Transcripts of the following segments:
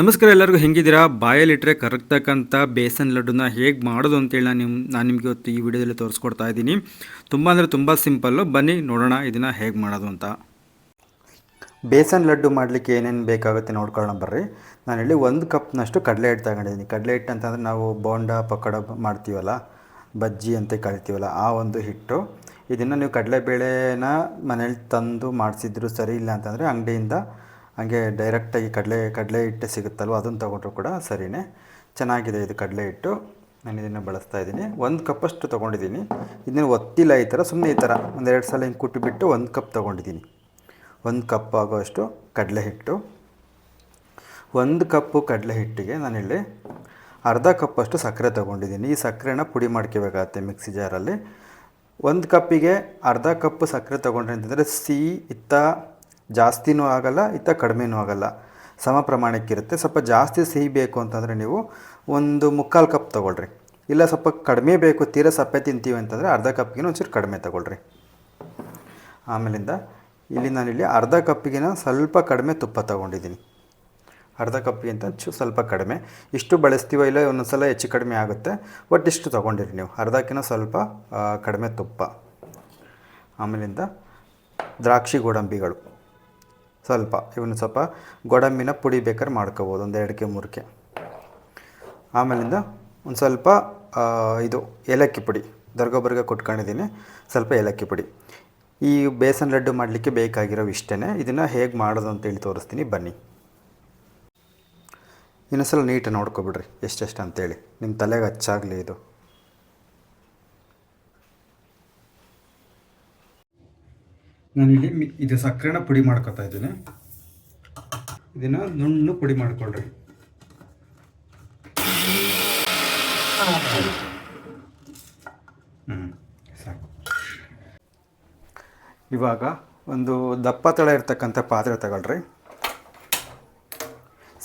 ನಮಸ್ಕಾರ ಎಲ್ಲರಿಗೂ, ಹೆಂಗಿದ್ದೀರಾ? ಬಾಯಲ್ಲಿಟ್ಟರೆ ಕರಗ್ತಕ್ಕಂಥ ಬೇಸನ್ ಲಡ್ಡುನ ಹೇಗೆ ಮಾಡೋದು ಅಂತೇಳಿ ನಾನು ನಿಮ್ಮ ನಾನು ನಿಮಗೆ ಇವತ್ತು ಈ ವಿಡಿಯೋದಲ್ಲಿ ತೋರಿಸ್ಕೊಡ್ತಾ ಇದ್ದೀನಿ. ತುಂಬ ಅಂದರೆ ತುಂಬ ಸಿಂಪಲ್ಲು. ಬನ್ನಿ, ನೋಡೋಣ ಇದನ್ನು ಹೇಗೆ ಮಾಡೋದು ಅಂತ. ಬೇಸನ್ ಲಡ್ಡು ಮಾಡಲಿಕ್ಕೆ ಏನೇನು ಬೇಕಾಗುತ್ತೆ ನೋಡ್ಕೊಳ್ಳೋಣ ಬರ್ರಿ. ನಾನು ಹೇಳಿ ಒಂದು ಕಪ್ನಷ್ಟು ಕಡಲೆ ಹಿಟ್ಟು ತಗೊಂಡಿದ್ದೀನಿ. ಕಡಲೆ ಹಿಟ್ಟು ಅಂತಂದರೆ ನಾವು ಬೋಂಡ, ಪಕೋಡ ಮಾಡ್ತೀವಲ್ಲ, ಬಜ್ಜಿ ಅಂತ ಕರಿತೀವಲ್ಲ, ಆ ಒಂದು ಹಿಟ್ಟು. ಇದನ್ನು ನೀವು ಕಡಲೆಬೇಳೆನ ಮನೇಲಿ ತಂದು ಮಾಡಿಸಿದ್ರು ಸರಿ ಇಲ್ಲ ಅಂತಂದರೆ ಅಂಗಡಿಯಿಂದ ಹಂಗೆ ಡೈರೆಕ್ಟಾಗಿ ಕಡಲೆ ಕಡಲೆ ಹಿಟ್ಟೆ ಸಿಗುತ್ತಲ್ವ ಅದನ್ನು ತೊಗೊಂಡ್ರು ಕೂಡ ಸರಿಯೇ ಚೆನ್ನಾಗಿದೆ ಇದು ಕಡಲೆ ಹಿಟ್ಟು. ನಾನು ಇದನ್ನು ಬಳಸ್ತಾ ಇದ್ದೀನಿ. ಒಂದು ಕಪ್ಪಷ್ಟು ತೊಗೊಂಡಿದ್ದೀನಿ. ಇದನ್ನು ಒತ್ತಿಲ್ಲ ಈ ಥರ ಸುಮ್ಮನೆ ಈ ಥರ ಒಂದೆರಡು ಸಲ ಹಿಂಗೆ ಕುಟ್ಟಿಬಿಟ್ಟು ಒಂದು ಕಪ್ ತೊಗೊಂಡಿದ್ದೀನಿ. ಒಂದು ಕಪ್ ಆಗೋಷ್ಟು ಕಡಲೆ ಹಿಟ್ಟು. ಒಂದು ಕಪ್ಪು ಕಡಲೆ ಹಿಟ್ಟಿಗೆ ನಾನಿಲ್ಲಿ ಅರ್ಧ ಕಪ್ಪಷ್ಟು ಸಕ್ಕರೆ ತೊಗೊಂಡಿದ್ದೀನಿ. ಈ ಸಕ್ಕರೆನ ಪುಡಿ ಮಾಡ್ಕೋಬೇಕಾಗತ್ತೆ ಮಿಕ್ಸಿ ಜಾರಲ್ಲಿ. ಒಂದು ಕಪ್ಪಿಗೆ ಅರ್ಧ ಕಪ್ ಸಕ್ಕರೆ ತೊಗೊಂಡ್ರೆ ಅಂತಂದರೆ ಸಿಹಿ ಇತ್ತ ಜಾಸ್ತಿನೂ ಆಗಲ್ಲ, ಇತ್ತ ಕಡಿಮೆನೂ ಆಗಲ್ಲ. ಸಮ ಪ್ರಮಾಣಕ್ಕಿರುತ್ತೆ. ಸ್ವಲ್ಪ ಜಾಸ್ತಿ ಸಿಹಿ ಬೇಕು ಅಂತಂದರೆ ನೀವು ಒಂದು ಮುಕ್ಕಾಲು ಕಪ್ ತೊಗೊಳ್ರಿ. ಇಲ್ಲ ಸ್ವಲ್ಪ ಕಡಿಮೆ ಬೇಕು, ತೀರ ಸಪ್ಪೆ ತಿಂತೀವಿ ಅಂತಂದರೆ ಅರ್ಧ ಕಪ್ಗಿನ ಒಂಚೂರು ಕಡಿಮೆ ತೊಗೊಳ್ರಿ. ಆಮೇಲಿಂದ ಇಲ್ಲಿ ನಾನಿಲ್ಲಿ ಅರ್ಧ ಕಪ್ಪಿಗಿನ ಸ್ವಲ್ಪ ಕಡಿಮೆ ತುಪ್ಪ ತೊಗೊಂಡಿದ್ದೀನಿ. ಅರ್ಧ ಕಪ್ಪಿಗಿಂತ ಚು ಸ್ವಲ್ಪ ಕಡಿಮೆ. ಇಷ್ಟು ಬಳಸ್ತೀವೋ ಇಲ್ಲ ಒಂದೊಂದು ಸಲ ಹೆಚ್ಚು ಕಡಿಮೆ ಆಗುತ್ತೆ. ಒಟ್ಟು ಇಷ್ಟು ತೊಗೊಂಡಿರಿ ನೀವು. ಅರ್ಧಕ್ಕಿಂತ ಸ್ವಲ್ಪ ಕಡಿಮೆ ತುಪ್ಪ. ಆಮೇಲಿಂದ ದ್ರಾಕ್ಷಿ ಗೋಡಂಬಿಗಳು. ಸ್ವಲ್ಪ, ಇವನು ಸ್ವಲ್ಪ ಗೋಡಂಬಿನ ಪುಡಿ ಬೇಕಾದ್ರೆ ಮಾಡ್ಕೋಬೋದು, ಒಂದು ಎರಡಕ್ಕೆ ಮೂರಕ್ಕೆ ಆಮೇಲಿಂದ ಒಂದು ಸ್ವಲ್ಪ ಇದು ಏಲಕ್ಕಿ ಪುಡಿ, ದರ್ಗೊಬ್ಬರಿಗೆ ಕೊಟ್ಕೊಂಡಿದ್ದೀನಿ, ಸ್ವಲ್ಪ ಏಲಕ್ಕಿ ಪುಡಿ. ಈ ಬೇಸನ್ ಲಡ್ಡು ಮಾಡಲಿಕ್ಕೆ ಬೇಕಾಗಿರೋ ಇಷ್ಟೇ ಇದನ್ನು ಹೇಗೆ ಮಾಡೋದು ಅಂತೇಳಿ ತೋರಿಸ್ತೀನಿ, ಬನ್ನಿ. ಇನ್ನೊಂದ್ಸಲ ನೀಟಾಗಿ ನೋಡ್ಕೊಬಿಡ್ರಿ, ಎಷ್ಟೆಷ್ಟು ಅಂತೇಳಿ. ನಿಮ್ಮ ತಲೆಗೆ ಹಚ್ಚಾಗಲಿ ಇದು. ನಾನಿಲ್ಲಿ ಇದು ಸಕ್ಕರೆನ ಪುಡಿ ಮಾಡ್ಕೊತಾ ಇದ್ದೀನಿ. ಇದನ್ನು ನುಣ್ಣು ಪುಡಿ ಮಾಡ್ಕೊಳ್ರಿ. ಹ್ಞೂ ಸಾಕು. ಇವಾಗ ಒಂದು ದಪ್ಪ ತಳ ಇರ್ತಕ್ಕಂಥ ಪಾತ್ರೆ ತಗೊಳ್ರಿ.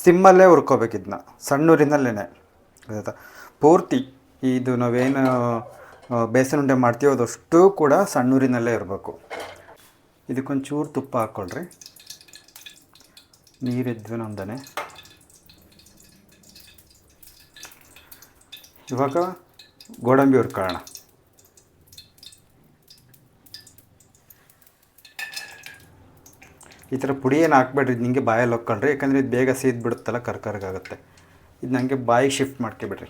ಸಿಮ್ಮಲ್ಲೇ ಹುರ್ಕೋಬೇಕು ಇದನ್ನ ಸಣ್ಣೂರಿನಲ್ಲೇ ಆಯ್ತಾ? ಪೂರ್ತಿ ಇದು ನಾವೇನು ಬೇಸನ್ ಉಂಡೆ ಮಾಡ್ತೀವೋ ಅದಷ್ಟು ಕೂಡ ಸಣ್ಣೂರಿನಲ್ಲೇ ಇರಬೇಕು. ಇದಕ್ಕೊಂಚೂರು ತುಪ್ಪ ಹಾಕ್ಕೊಳ್ರಿ. ನೀರಿದ್ವಿ ನಮ್ದನೆ ಇವಾಗ ಗೋಡಂಬಿ ಹುರ್ಕೊಳ್ಳೋಣ. ಈ ಥರ ಪುಡಿ ಏನು ಹಾಕ್ಬೇಡ್ರಿ, ಇದು ನಿಮಗೆ ಬಾಯಲ್ಲಿ ಹೊಕ್ಕೊಳ್ರಿ, ಯಾಕಂದರೆ ಇದು ಬೇಗ ಸೀದ್ ಬಿಡುತ್ತಲ್ಲ, ಕರ್ಕರ್ಗಾಗುತ್ತೆ. ಇದು ನನಗೆ ಬಾಯಿಗೆ ಶಿಫ್ಟ್ ಮಾಡ್ಕೊಬಿಡ್ರಿ.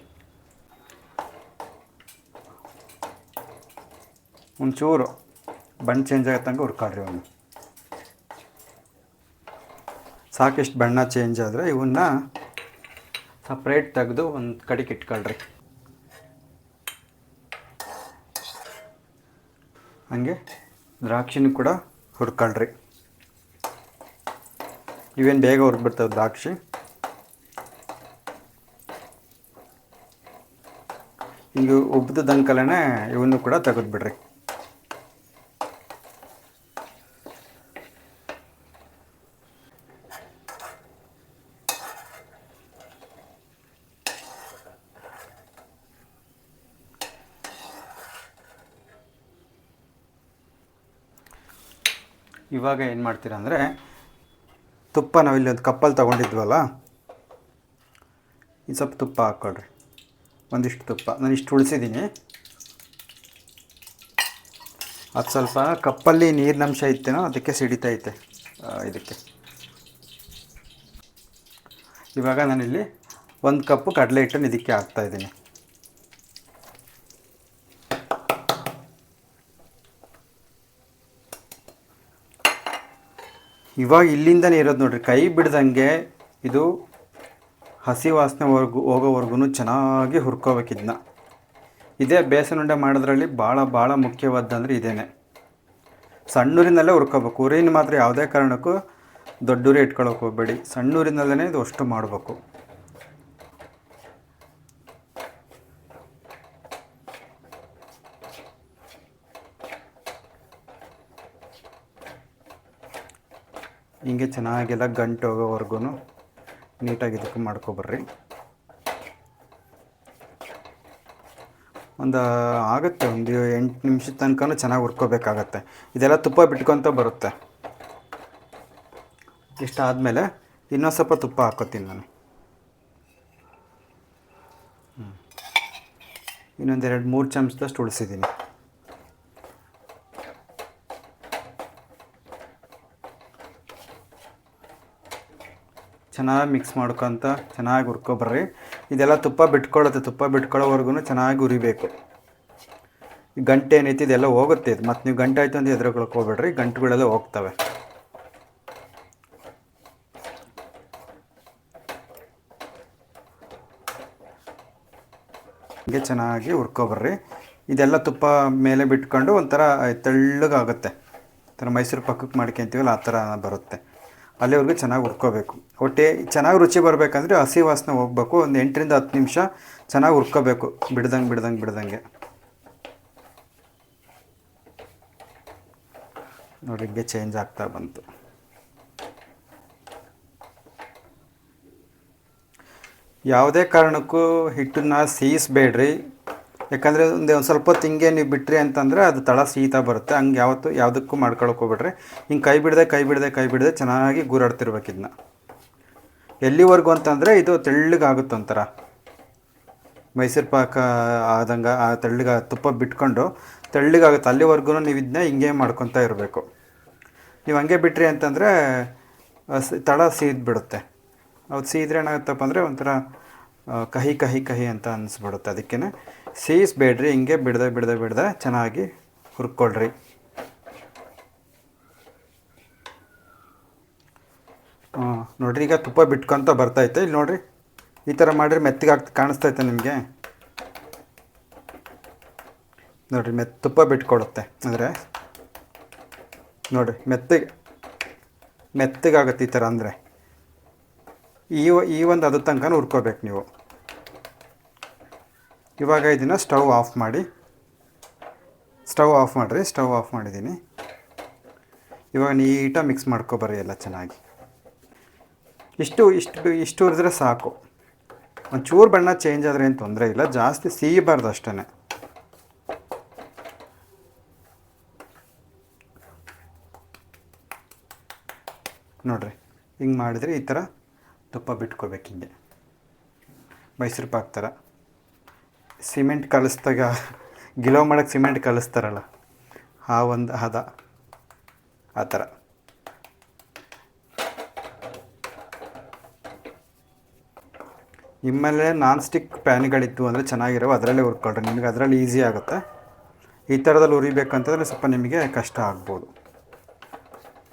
ಒಂಚೂರು ಬಣ್ಣ ಚೇಂಜ್ ಆಗೋ ತನಕ ಹುರ್ಕೊಳ್ರಿ ಅವನು ಸಾಕಷ್ಟು ಬಣ್ಣ ಚೇಂಜ್ ಆದರೆ ಇವನ್ನ ಸಪ್ರೇಟ್ ತೆಗೆದು ಒಂದು ಕಡೆಗೆ ಇಟ್ಕೊಳ್ರಿ. ಹಾಗೆ ದ್ರಾಕ್ಷಿನ ಕೂಡ ಹುರ್ಕೊಳ್ರಿ. ಇವೇನು ಬೇಗ ಹುರ್ಬಿಡ್ತಾವೆ ದ್ರಾಕ್ಷಿ? ಹಿಂಗೆ ಉಬ್ಬಿದಂಕಲೇ ಇವನ್ನು ಕೂಡ ತೆಗೆದ್ಬಿಡ್ರಿ. ಇವಾಗ ಏನು ಮಾಡ್ತೀರಾ ಅಂದರೆ ತುಪ್ಪ ನಾವಿಲ್ಲಿ ಒಂದು ಕಪ್ಪಲ್ಲಿ ತೊಗೊಂಡಿದ್ವಲ್ಲ ಈ ಸ್ವಲ್ಪ ತುಪ್ಪ ಹಾಕ್ಕೊಳ್ರಿ ಒಂದಿಷ್ಟು ತುಪ್ಪ. ನಾನು ಇಷ್ಟು ಉಳಿಸಿದ್ದೀನಿ ಅದು ಸ್ವಲ್ಪ ಕಪ್ಪಲ್ಲಿ ನೀರಿನಂಶ ಇತ್ತೇನೋ ಅದಕ್ಕೆ ಸಿಡಿತೈತೆ ಇದಕ್ಕೆ. ಇವಾಗ ನಾನಿಲ್ಲಿ ಒಂದು ಕಪ್ಪು ಕಡಲೆ ಹಿಟ್ಟನ್ನು ಇದಕ್ಕೆ ಹಾಕ್ತಾಯಿದ್ದೀನಿ ಇವಾಗ ಇಲ್ಲಿಂದನೇ ಇರೋದು ನೋಡ್ರಿ, ಕೈ ಬಿಡ್ದಂಗೆ ಇದು ಹಸಿ ವಾಸನೆವರೆಗೂ ಹೋಗೋವರೆಗೂ ಚೆನ್ನಾಗಿ ಹುರ್ಕೋಬೇಕು ಇದನ್ನ ಇದೇ ಬೇಸನ್ ಉಂಡೆ ಮಾಡೋದ್ರಲ್ಲಿ ಭಾಳ ಭಾಳ ಮುಖ್ಯವಾದ್ದಂದ್ರೆ ಇದೇನೆ. ಸಣ್ಣೂರಿನಲ್ಲೇ ಹುರ್ಕೋಬೇಕು. ಊರಿನ ಮಾತ್ರ ಯಾವುದೇ ಕಾರಣಕ್ಕೂ ದೊಡ್ಡೂರಿ ಇಟ್ಕೊಳ್ಳೋಕೆ ಹೋಗಬೇಡಿ. ಸಣ್ಣೂರಿನಲ್ಲೇ ಇದು ಅಷ್ಟು ಮಾಡಬೇಕು. ಹಂಗೆ ಚೆನ್ನಾಗೆಲ್ಲ ಗಂಟು ಹೋಗೋವರೆಗೂ ನೀಟಾಗಿ ಇದಕ್ಕೆ ಮಾಡ್ಕೊಬರ್ರಿ. ಒಂದು ಆಗುತ್ತೆ, ಒಂದು ಎಂಟು ನಿಮಿಷದ ತನಕ ಚೆನ್ನಾಗಿ ಹುರ್ಕೋಬೇಕಾಗತ್ತೆ. ಇದೆಲ್ಲ ತುಪ್ಪ ಬಿಟ್ಕೊತ ಬರುತ್ತೆ. ಇಷ್ಟ ಆದಮೇಲೆ ಇನ್ನೊಂದು ಸ್ವಲ್ಪ ತುಪ್ಪ ಹಾಕೋತೀನಿ ನಾನು. ಇನ್ನೊಂದು ಎರಡು ಮೂರು ಚಮಚದಷ್ಟು ಉಳಿಸಿದ್ದೀನಿ. ಚೆನ್ನಾಗಿ ಮಿಕ್ಸ್ ಮಾಡ್ಕೊತ ಚೆನ್ನಾಗಿ ಹುರ್ಕೊಬರ್ರಿ ಇದೆಲ್ಲ ತುಪ್ಪ ಬಿಟ್ಕೊಳ್ಳುತ್ತೆ ತುಪ್ಪ ಬಿಟ್ಕೊಳ್ಳೋವರೆಗೂ ಚೆನ್ನಾಗಿ ಉರಿಬೇಕು ಗಂಟೆ ಏನೈತಿ ಇದೆಲ್ಲ ಹೋಗುತ್ತೆ ಇದು. ಮತ್ತು ನೀವು ಗಂಟೆ ಆಯಿತು ಅಂತ ಎದುರುಗೊಳಕ್ಕೆ ಹೋಗ್ಬೇಡ್ರಿ, ಗಂಟುಗಳೆಲ್ಲ ಹೋಗ್ತವೆ. ಹೀಗೆ ಚೆನ್ನಾಗಿ ಹುರ್ಕೊಬರ್ರಿ ಇದೆಲ್ಲ ತುಪ್ಪ ಮೇಲೆ ಬಿಟ್ಕೊಂಡು ಒಂಥರ ತೆಳ್ಳಗಾಗುತ್ತೆ. ಥರ ಮೈಸೂರು ಪಕ್ಕಕ್ಕೆ ಮಾಡ್ಕೊಂತೀವಲ್ಲ, ಆ ಥರ ಬರುತ್ತೆ. ಅಲ್ಲಿವರೆಗೂ ಚೆನ್ನಾಗಿ ಹುರ್ಕೋಬೇಕು. ಒಟ್ಟೆ ಚೆನ್ನಾಗಿ ರುಚಿ ಬರಬೇಕಂದ್ರೆ ಹಸಿ ವಾಸನೆ ಹೋಗ್ಬೇಕು. ಒಂದು ಎಂಟರಿಂದ ಹತ್ತು ನಿಮಿಷ ಚೆನ್ನಾಗಿ ಹುರ್ಕೋಬೇಕು. ಬಿಡ್ದಂಗೆ ಬಿಡ್ದಂಗೆ ಬಿಡ್ದಂಗೆ. ನೋಡಿ, ಹಿಂಗೆ ಚೇಂಜ್ ಆಗ್ತಾ ಬಂತು. ಯಾವುದೇ ಕಾರಣಕ್ಕೂ ಹಿಟ್ಟನ್ನು ಸೀಸ್ಬೇಡ್ರಿ. ಯಾಕಂದರೆ ಒಂದು ಒಂದು ಸ್ವಲ್ಪ ಹೊತ್ತು ಹಿಂಗೆ ನೀವು ಬಿಟ್ರಿ ಅಂತಂದರೆ ಅದು ತಳ ಸೀತಾ ಬರುತ್ತೆ. ಹಂಗೆ ಯಾವತ್ತು ಯಾವುದಕ್ಕೂ ಮಾಡ್ಕೊಳಕ್ಕೆ ಹೋಗ್ಬಿಟ್ರೆ ಹಿಂಗೆ ಕೈ ಬಿಡದೆ ಕೈ ಬಿಡದೆ ಕೈ ಬಿಡದೆ ಚೆನ್ನಾಗಿ ಗೂರಾಡ್ತಿರ್ಬೇಕು ಇದನ್ನ ಎಲ್ಲಿವರೆಗೂ ಅಂತಂದರೆ ಇದು ತೆಳ್ಳಗಾಗುತ್ತೆ ಒಂಥರ. ಮೈಸೂರು ಪಾಕ ಆದಂಗೆ ಆ ತೆಳ್ಳಗ ತುಪ್ಪ ಬಿಟ್ಕೊಂಡು ತೆಳ್ಳಗಾಗುತ್ತೆ. ಅಲ್ಲಿವರೆಗೂ ನೀವು ಇದನ್ನ ಹಿಂಗೆ ಮಾಡ್ಕೊತಾ ಇರಬೇಕು. ನೀವು ಹಂಗೆ ಬಿಟ್ರಿ ಅಂತಂದರೆ ತಳ ಸೀದ್ಬಿಡುತ್ತೆ ಅದು ಸೀದ್ರೆ ಏನಾಗುತ್ತಪ್ಪ ಅಂದರೆ ಒಂಥರ ಕಹಿ ಕಹಿ ಕಹಿ ಅಂತ ಅನಿಸ್ಬಿಡುತ್ತೆ. ಅದಕ್ಕೇ ಸೀಸ್ಬೇಡ್ರಿ ಹಿಂಗೆ ಬಿಡದೆ ಬಿಡದೆ ಬಿಡದೆ ಚೆನ್ನಾಗಿ ಹುರ್ಕೊಳ್ರಿ. ನೋಡ್ರಿ, ಈಗ ತುಪ್ಪ ಬಿಟ್ಕೊತ ಬರ್ತೈತೆ ಇಲ್ಲಿ ನೋಡ್ರಿ, ಈ ಥರ ಮಾಡಿರಿ ಮೆತ್ತಗೆ ಕಾಣಿಸ್ತೈತೆ ನಿಮಗೆ. ನೋಡ್ರಿ ಮೆತ್ತ ತುಪ್ಪ ಬಿಟ್ಕೊಡುತ್ತೆ. ಅಂದರೆ ನೋಡ್ರಿ, ಮೆತ್ತಗೆ ಮೆತ್ತಗಾಗುತ್ತೆ ಈ ಥರ ಅಂದರೆ. ಈ ಈ ಒಂದು ಅದ್ರ ತನಕ ಹುರ್ಕೋಬೇಕು ನೀವು. ಇವಾಗ ಇದನ್ನು ಸ್ಟವ್ ಆಫ್ ಮಾಡಿ. ಸ್ಟವ್ ಆಫ್ ಮಾಡಿರಿ, ಸ್ಟವ್ ಆಫ್ ಮಾಡಿದ್ದೀನಿ. ಇವಾಗ ನೀಟಾಗಿ ಮಿಕ್ಸ್ ಮಾಡ್ಕೊಬರ್ರಿ ಎಲ್ಲ ಚೆನ್ನಾಗಿ. ಇಷ್ಟು ಇಷ್ಟು ಇಷ್ಟು ಹುರಿದ್ರೆ ಸಾಕು. ಒಂಚೂರು ಬಣ್ಣ ಚೇಂಜ್ ಆದರೆ ಏನು ತೊಂದರೆ ಇಲ್ಲ, ಜಾಸ್ತಿ ಸಿಹಿಬಾರ್ದು ಅಷ್ಟೇ ನೋಡ್ರಿ, ಹಿಂಗೆ ಮಾಡಿದ್ರೆ ಈ ಥರ ತುಪ್ಪ ಬಿಟ್ಕೋಬೇಕು ಹಿಂಗೆ. ಮೈಸೂರು ಪಾಕ್ ಥರ ಸಿಮೆಂಟ್ ಕಲಿಸ್ದಾಗ, ಗಿಲೋ ಮಾಡೋಕ್ಕೆ ಸಿಮೆಂಟ್ ಕಲಿಸ್ತಾರಲ್ಲ, ಆ ಒಂದು ಹದ. ಆ ಥರ. ನಿಮ್ಮಲ್ಲೇ ನಾನ್ ಸ್ಟಿಕ್ ಪ್ಯಾನ್ಗಳಿತ್ತು ಅಂದರೆ ಚೆನ್ನಾಗಿರೋ ಅದರಲ್ಲೇ ಹುರ್ಕೊಳ್ರಿ, ನಿಮಗೆ ಅದರಲ್ಲಿ ಈಸಿ ಆಗುತ್ತೆ. ಈ ಥರದಲ್ಲಿ ಉರಿಬೇಕಂತಂದರೆ ಸ್ವಲ್ಪ ನಿಮಗೆ ಕಷ್ಟ ಆಗ್ಬೋದು.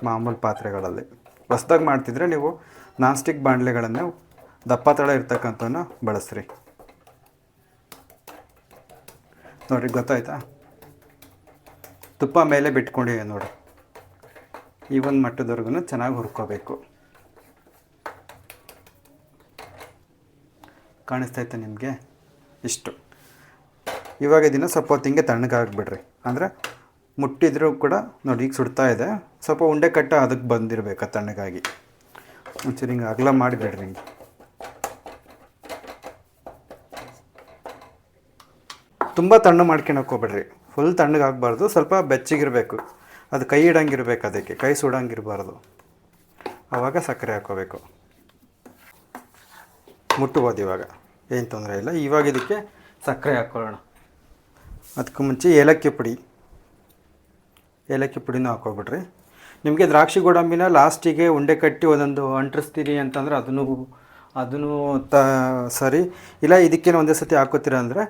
ಮಾಮೂಲು ಪಾತ್ರೆಗಳಲ್ಲಿ. ಹೊಸ್ದಾಗಿ ಮಾಡ್ತಿದ್ರೆ ನೀವು ನಾನ್ ಸ್ಟಿಕ್ ಬಾಣಲೆಗಳನ್ನು ದಪ್ಪ ತಳ ಇರ್ತಕ್ಕಂಥವನ್ನ ಬಳಸ್ರಿ. ನೋಡಿರಿ, ಗೊತ್ತಾಯ್ತಾ? ತುಪ್ಪ ಮೇಲೆ ಬಿಟ್ಕೊಂಡೆ ನೋಡಿ ಈ ಒಂದು ಮಟ್ಟದವರೆಗೂ ಚೆನ್ನಾಗಿ ಹುರ್ಕೋಬೇಕು. ಕಾಣಿಸ್ತೈತೆ ನಿಮಗೆ? ಇಷ್ಟು. ಇವಾಗ ಇದನ್ನು ಸ್ವಲ್ಪ ಹೊತ್ತು ಹಿಂಗೆ ತಣ್ಣಗಾಗ್ಬಿಡ್ರಿ. ಅಂದರೆ ಮುಟ್ಟಿದ್ರೂ ಕೂಡ ನೋಡಿ, ಈಗ ಸುಡ್ತಾ ಇದೆ. ಸ್ವಲ್ಪ ಉಂಡೆ ಕಟ್ಟ ಅದಕ್ಕೆ ಬಂದಿರಬೇಕು ತಣ್ಣಗಾಗಿ. ಒಂಚೂರು ಹಿಂಗೆ ಅಗಲ ಮಾಡಿಬಿಡ್ರಿ ಹಿಂಗೆ. ತುಂಬ ತಣ್ಣು ಮಾಡ್ಕೊಳಕ್ಕೆ ಹೋಗ್ಬೇಡ್ರಿ. ಫುಲ್ ತಣ್ಣಗಾಗಬಾರ್ದು ಸ್ವಲ್ಪ ಬೆಚ್ಚಗಿರಬೇಕು. ಅದು ಕೈ ಇಡಂಗಿರ್ಬೇಕು ಅದಕ್ಕೆ, ಕೈ ಸುಡಂಗಿರಬಾರ್ದು. ಆವಾಗ ಸಕ್ಕರೆ ಹಾಕ್ಕೋಬೇಕು ಮುಟ್ಟಬೋದು ಇವಾಗ, ಏನು ತೊಂದರೆ ಇಲ್ಲ. ಇವಾಗ ಇದಕ್ಕೆ ಸಕ್ಕರೆ ಹಾಕ್ಕೊಳ್ಳೋಣ ಅದಕ್ಕೆ ಮುಂಚೆ ಏಲಕ್ಕಿ ಪುಡಿ. ಏಲಕ್ಕಿ ಪುಡಿನೂ ಹಾಕೋಬಿಡ್ರಿ ನಿಮಗೆ ದ್ರಾಕ್ಷಿ ಗೋಡಂಬಿನ ಲಾಸ್ಟಿಗೆ ಉಂಡೆ ಕಟ್ಟಿ ಒಂದೊಂದು ಅಂಟಿಸ್ತೀರಿ ಅಂತಂದ್ರೆ ಅದನ್ನು ಅದನ್ನು ತ, ಸರಿ. ಇಲ್ಲ ಇದಕ್ಕೇನು ಒಂದೇ ಸತಿ ಹಾಕೋತೀರ ಅಂದರೆ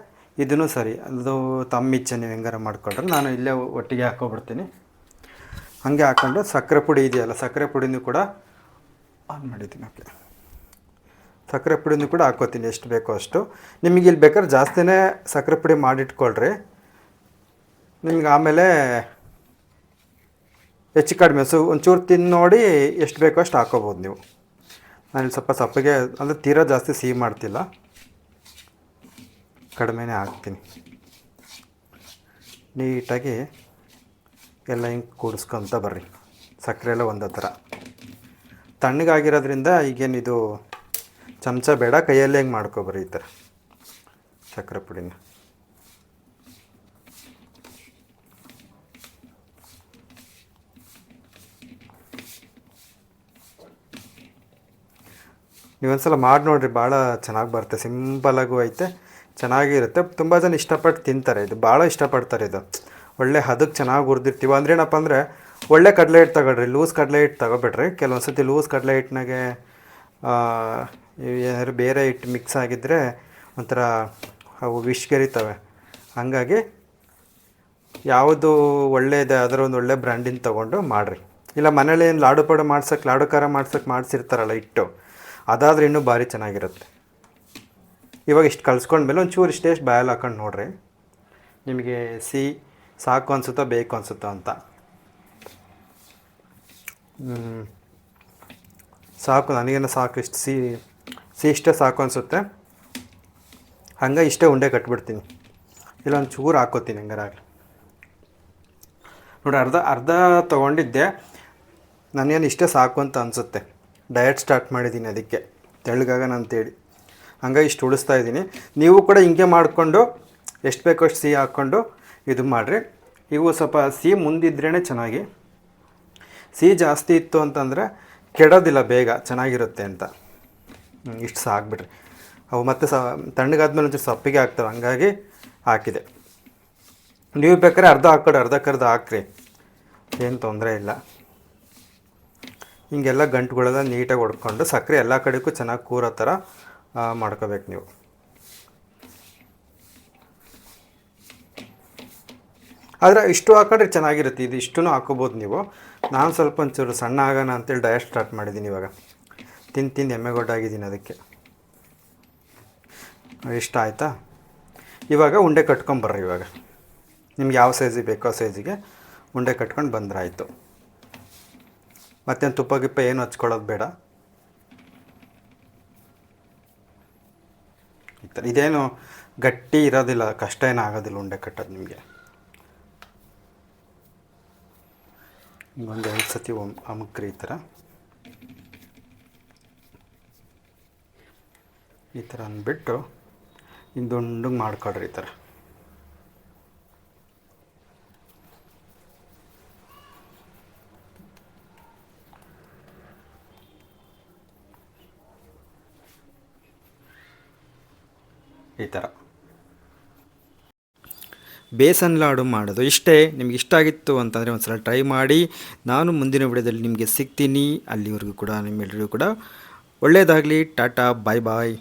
ಇದನ್ನು ಸರಿ. ಅದು ತಮ್ಮ ಇಚ್ಛೆ ನೀವು ಹೆಂಗಾರ ಮಾಡ್ಕೊಂಡ್ರೆ ನಾನು ಇಲ್ಲೇ ಒಟ್ಟಿಗೆ ಹಾಕ್ಕೊಬಿಡ್ತೀನಿ ಹಾಗೆ ಹಾಕ್ಕೊಂಡು ಸಕ್ಕರೆ ಪುಡಿ ಇದೆಯಲ್ಲ, ಸಕ್ಕರೆ ಪುಡಿನೂ ಕೂಡ ಆನ್ ಮಾಡಿದ್ದೀನಿ ಓಕೆ. ಸಕ್ಕರೆ ಪುಡಿನೂ ಕೂಡ ಹಾಕೋತೀನಿ, ಎಷ್ಟು ಬೇಕೋ ಅಷ್ಟು. ನಿಮಗೆ ಇಲ್ಲಿ ಬೇಕಾದ್ರೆ ಜಾಸ್ತಿನೇ ಸಕ್ಕರೆ ಪುಡಿ ಮಾಡಿಟ್ಕೊಳ್ರಿ. ನಿಮ್ಗೆ ಆಮೇಲೆ ಹೆಚ್ಚು ಕಡಿಮೆ, ಸೊ ಒಂಚೂರು ತಿಂದು ನೋಡಿ ಎಷ್ಟು ಬೇಕೋ ಅಷ್ಟು ಹಾಕೋಬೋದು ನೀವು. ನಾನು ಸ್ವಲ್ಪ ಸಪ್ಪಗೆ, ಅಂದರೆ ತೀರಾ ಜಾಸ್ತಿ ಸಿಹಿ ಮಾಡ್ತಿಲ್ಲ. ಕಡಿಮೆನೇ ಹಾಕ್ತೀನಿ. ನೀಟಾಗಿ ಎಲ್ಲ ಹಿಂಗೆ ಕೂಡಿಸ್ಕೊತ ಬರ್ರಿ. ಸಕ್ಕರೆ ಎಲ್ಲ ಒಂದೇ ಥರ. ತಣ್ಣಗಾಗಿರೋದ್ರಿಂದ ಈಗೇನಿದು ಚಮಚ ಬೇಡ, ಕೈಯಲ್ಲೇ ಹೆಂಗೆ ಮಾಡ್ಕೊಬರ್ರಿ ಈ ಥರ ಸಕ್ಕರೆ ಪುಡಿನ. ನೀವೊಂದ್ಸಲ ಮಾಡಿ ನೋಡ್ರಿ, ಭಾಳ ಚೆನ್ನಾಗಿ ಬರುತ್ತೆ ಸಿಂಪಲಾಗೂ ಐತೆ. ಚೆನ್ನಾಗಿರುತ್ತೆ. ತುಂಬ ಜನ ಇಷ್ಟಪಟ್ಟು ತಿಂತಾರೆ. ಇದು ಭಾಳ ಇಷ್ಟಪಡ್ತಾರೆ ಇದು. ಒಳ್ಳೆ ಹದಕ್ಕೆ ಚೆನ್ನಾಗಿ ಹುರಿದಿರ್ತೀವಿ. ಅಂದ್ರೆ ಏನಪ್ಪ ಅಂದರೆ, ಒಳ್ಳೆ ಕಡಲೆ ಹಿಟ್ಟು ತಗೊಳ್ರಿ. ಲೂಸ್ ಕಡಲೆ ಹಿಟ್ಟು ತಗೋಬೇಡ್ರಿ ಕೆಲವೊಂದು ಸತಿ ಲೂಸ್ ಕಡಲೆ ಹಿಟ್ಟಿನಾಗೆ ಏನಾದ್ರು ಬೇರೆ ಹಿಟ್ಟು ಮಿಕ್ಸ್ ಆಗಿದ್ದರೆ ಒಂಥರ ಅವು ವಿಷ್ಗೆರಿತವೆ. ಹಾಗಾಗಿ ಯಾವುದು ಒಳ್ಳೆಯದೇ ಅದರ ಒಂದು ಒಳ್ಳೆ ಬ್ರ್ಯಾಂಡಿನ ತೊಗೊಂಡು ಮಾಡಿರಿ. ಇಲ್ಲ ಮನೇಲಿ ಏನು ಲಾಡು ಪಾಡು ಮಾಡ್ಸೋಕ್ಕೆ ಲಾಡು ಖಾರ ಮಾಡ್ಸೋಕ್ಕೆ ಮಾಡಿಸಿರ್ತಾರಲ್ಲ ಹಿಟ್ಟು, ಅದಾದ್ರೆ ಇನ್ನೂ ಭಾರಿ ಚೆನ್ನಾಗಿರುತ್ತೆ. ಇವಾಗ ಇಷ್ಟು ಕಲ್ಸ್ಕೊಂಡ್ಮೇಲೆ ಒಂಚೂರು ಇಷ್ಟೇ ಬಾಯಲ್ಲಿ ಹಾಕೊಂಡು ನೋಡ್ರಿ. ನಿಮಗೆ ಸಿಹಿ ಸಾಕು ಅನಿಸುತ್ತೋ ಬೇಕು ಅನಿಸುತ್ತೋ ಅಂತ. ಸಾಕು, ನನಗೇನು ಸಾಕು, ಇಷ್ಟು ಸಿಹಿ ಸಿಹಿ ಇಷ್ಟೇ ಸಾಕು ಅನಿಸುತ್ತೆ. ಹಂಗೆ ಇಷ್ಟೇ ಉಂಡೆ ಕಟ್ಬಿಡ್ತೀನಿ. ಇಲ್ಲ ಒಂದು ಚೂರು ಹಾಕೋತೀನಿ ಹಂಗಾರಾಗಲಿ ನೋಡಿ ಅರ್ಧ ಅರ್ಧ ತೊಗೊಂಡಿದ್ದೆ. ನನಗೇನು ಇಷ್ಟೇ ಸಾಕು ಅಂತ ಅನಿಸುತ್ತೆ. ಡಯಟ್ ಸ್ಟಾರ್ಟ್ ಮಾಡಿದ್ದೀನಿ ಅದಕ್ಕೆ. ತೆಳ್ಳಗಾಗಣ ಅಂತೇಳಿ. ಹಂಗಾಗಿ ಇಷ್ಟು ಉಳಿಸ್ತಾ ಇದ್ದೀನಿ. ನೀವು ಕೂಡ ಹಿಂಗೆ ಮಾಡಿಕೊಂಡು, ಎಷ್ಟು ಬೇಕೋ ಅಷ್ಟು ಸಿಹಿ ಹಾಕ್ಕೊಂಡು ಇದು ಮಾಡಿರಿ. ಇವು ಸ್ವಲ್ಪ ಸಿಹಿ ಮುಂದಿದ್ರೇ ಚೆನ್ನಾಗಿ. ಸಿಹಿ ಜಾಸ್ತಿ ಇತ್ತು ಅಂತಂದರೆ ಕೆಡೋದಿಲ್ಲ ಬೇಗ, ಚೆನ್ನಾಗಿರುತ್ತೆ ಅಂತ. ಇಷ್ಟು ಇಷ್ಟು ಹಾಕ್ಬಿಟ್ರಿ ಅವು ಮತ್ತೆ ಸ, ತಣ್ಣಗಾದ್ಮೇಲೆ ಒಂಚೂರು ಸಪ್ಪಿಗೆ ಹಾಕ್ತವೆ ಹಂಗಾಗಿ ಹಾಕಿದೆ. ನೀವು ಬೇಕಾದ್ರೆ ಅರ್ಧ ಹಾಕ್ಕೊಡಿ ಅರ್ಧಕ್ಕರ್ಧ ಹಾಕ್ರಿ. ಏನು ತೊಂದರೆ ಇಲ್ಲ. ಹಿಂಗೆಲ್ಲ ಗಂಟುಗಳೆಲ್ಲ ನೀಟಾಗಿ ಹೊಡ್ಕೊಂಡು ಸಕ್ಕರೆ ಎಲ್ಲ ಕಡೆಗೂ ಚೆನ್ನಾಗಿ ಕೂರೋ ಥರ ಮಾಡ್ಕೋಬೇಕು ನೀವು. ಆದರೆ ಇಷ್ಟು ಹಾಕೊಂಡ್ರೆ ಚೆನ್ನಾಗಿರುತ್ತೆ. ಇದು ಇಷ್ಟೂ ಹಾಕೋಬೋದು ನೀವು. ನಾನು ಸ್ವಲ್ಪ ಒಂಚೂರು ಸಣ್ಣ ಆಗೋಣ ಅಂತೇಳಿ ಡಯಟ್ ಸ್ಟಾರ್ಟ್ ಮಾಡಿದ್ದೀನಿ ಇವಾಗ. ತಿಂದು ತಿಂದು ಎಮ್ಮೆಗೊಡ್ಡಾಗಿದ್ದೀನಿ ಅದಕ್ಕೆ. ಇಷ್ಟ ಆಯಿತಾ? ಇವಾಗ ಉಂಡೆ ಕಟ್ಕೊಂಬರ್ರಿ ಇವಾಗ. ನಿಮ್ಗೆ ಯಾವ ಸೈಜಿಗೆ ಬೇಕೋ ಸೈಜಿಗೆ ಉಂಡೆ ಕಟ್ಕೊಂಡು ಬಂದ್ರೆ ಆಯಿತು ಮತ್ತೇನು ತುಪ್ಪ ಗಿಪ್ಪ ಏನು ಹಚ್ಕೊಳ್ಳೋದು ಬೇಡ. ಥರ ಇದೇನು ಗಟ್ಟಿ ಇರೋದಿಲ್ಲ, ಕಷ್ಟ ಏನೂ ಆಗೋದಿಲ್ಲ ಉಂಡೆ ಕಟ್ಟೋದು ನಿಮಗೆ. ಒಂದು ಎರಡು ಸತಿ ಒಮ್, ಅಮುಕ್ರಿ ಈ ಥರ. ಈ ಥರ ಅಂದ್ಬಿಟ್ಟು ಹಿಂದುಂಡಂಗೆ ಮಾಡ್ಕೊಳ್ರಿ ಈ ಥರ. ಈ ಥರ. ಬೇಸನ್ ಲಾಡು ಮಾಡೋದು ಇಷ್ಟೇ, ನಿಮ್ಗೆ ಇಷ್ಟ ಆಗಿತ್ತು ಅಂತಂದರೆ ಒಂದು ಸಲ ಟ್ರೈ ಮಾಡಿ. ನಾನು ಮುಂದಿನ ವಿಡಿಯೋದಲ್ಲಿ ನಿಮಗೆ ಸಿಗ್ತೀನಿ. ಅಲ್ಲಿವರೆಗೂ ಕೂಡ ನಿಮ್ಮೆಲ್ಲರಿಗೂ ಕೂಡ ಒಳ್ಳೆಯದಾಗಲಿ ಟಾಟಾ, ಬಾಯ್ ಬಾಯ್.